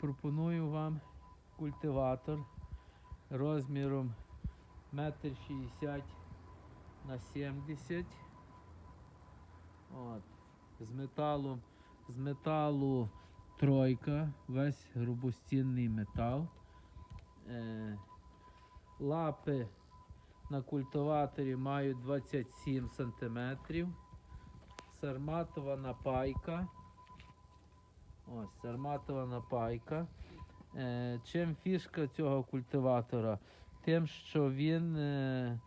пропоную вам культиватор розміром 1,60 м на 70 От. З металу, з металу тройка, весь грубостінний метал. Е, лапи на культиваторі мають 27 см. Сарматова напайка. Ось, сарматова напайка. Е, чим фішка цього культиватора? Тим, що він е,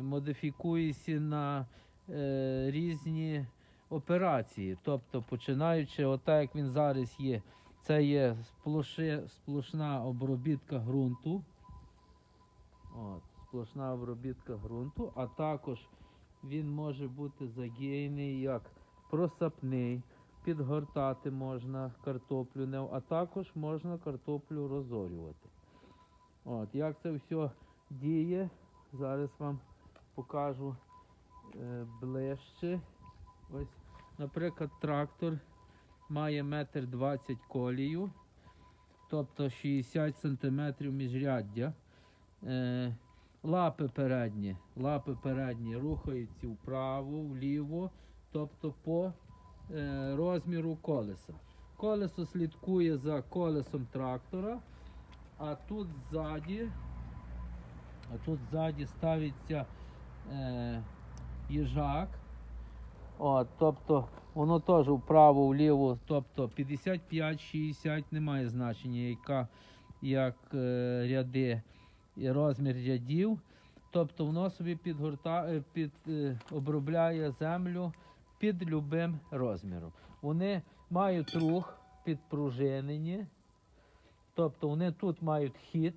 модифікується на е, різні операції. Тобто, починаючи, отак як він зараз є, це є сплоши, сплошна обробітка ґрунту. От, сплошна обробітка ґрунту, а також він може бути задіяний як просапний, підгортати можна картоплю, а також можна картоплю розорювати. От, як це все діє, зараз вам покажу е, ближче. Ось, наприклад, трактор має метр 20 колію, тобто 60 см міжряддя. Е, лапи передні, лапи передні рухаються вправо, вліво, тобто по розміру колеса. Колесо слідкує за колесом трактора, а тут ззаді, а тут ззаді ставиться е, їжак. От, тобто воно теж вправо, вліво, тобто 55-60 немає значення, яка як е, ряди і розмір рядів. Тобто воно собі підгорта, е, під, е, обробляє землю під любим розміром. Вони мають рух підпружинені, тобто вони тут мають хід,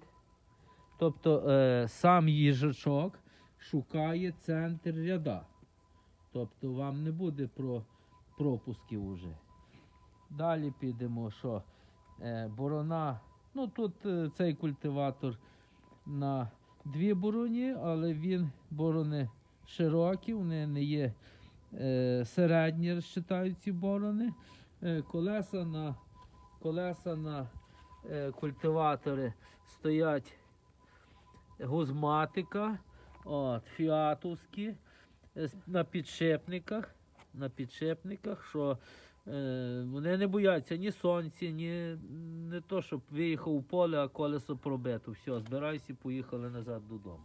тобто е, сам їжачок шукає центр ряда. Тобто вам не буде про пропусків уже. Далі підемо, що е, борона. Ну тут е, цей культиватор на дві бороні, але він борони широкі, вони не є середні, розчитають ці борони. Е, колеса на, колеса на е, культиватори стоять гузматика, от, фіатовські е, на підшипниках, на підшипниках, що е, вони не бояться ні сонця, ні не то, щоб виїхав у поле, а колесо пробито. Все, збирайся, поїхали назад додому.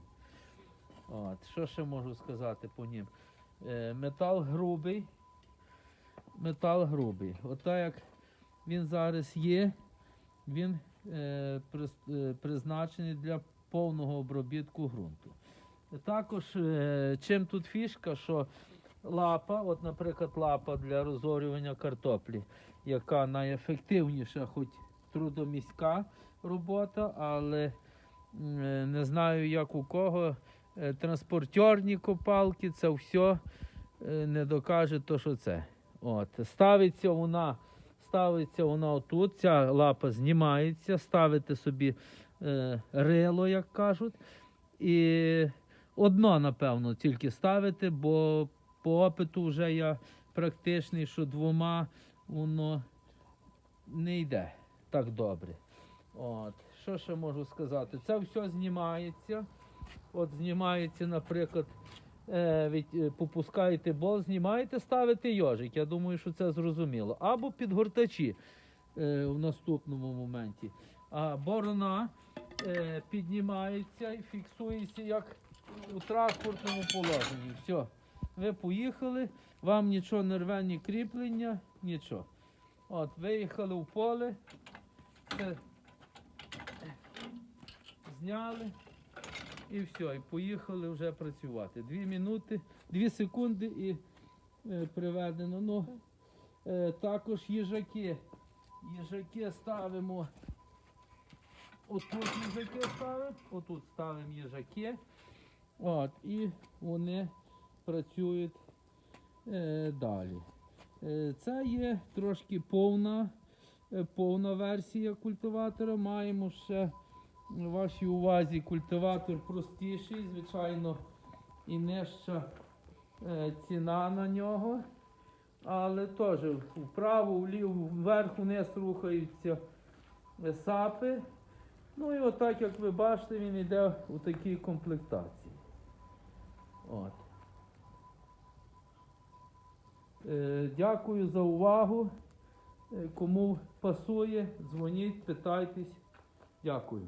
От, що ще можу сказати по ним? Е, метал грубий. Метал грубий. Ота як він зараз є, він е, е, призначений для повного обробітку ґрунту. Також е, чим тут фішка, що лапа, от, наприклад, лапа для розорювання картоплі, яка найефективніша, хоч трудоміська робота, але е, не знаю, як у кого. Е, Транспортерні копалки, це все е, не докаже то, що це. От. Ставиться вона, ставиться вона отут, ця лапа знімається, ставите собі е, рило, як кажуть. І одно, напевно, тільки ставити, бо по опиту вже я практичний, що двома воно не йде так добре. От. Що ще можу сказати? Це все знімається. От знімається, наприклад, е, від, е, попускаєте бол, знімаєте, ставите йожик. Я думаю, що це зрозуміло. Або підгортачі е, в наступному моменті. А борона е, піднімається і фіксується як у транспортному положенні. Все. Ви поїхали, вам нічого не рве, ні кріплення, нічого. От, виїхали в поле, це зняли і все, і поїхали вже працювати. Дві минути, дві секунди і е, приведено. Ну, е, також їжаки. Їжаки ставимо. Отут їжаки ставимо, отут ставимо їжаки. От, і вони працюють е, далі. Е, це є трошки повна, е, повна версія культиватора. Маємо ще вашій увазі культиватор простіший, звичайно, і нижча е, ціна на нього. Але теж вправо, вліво, вверх, вниз рухаються е, сапи. Ну і отак, як ви бачите, він йде у такій комплектації. От. Е, дякую за увагу. Е, Кому пасує, дзвоніть, питайтесь. Дякую.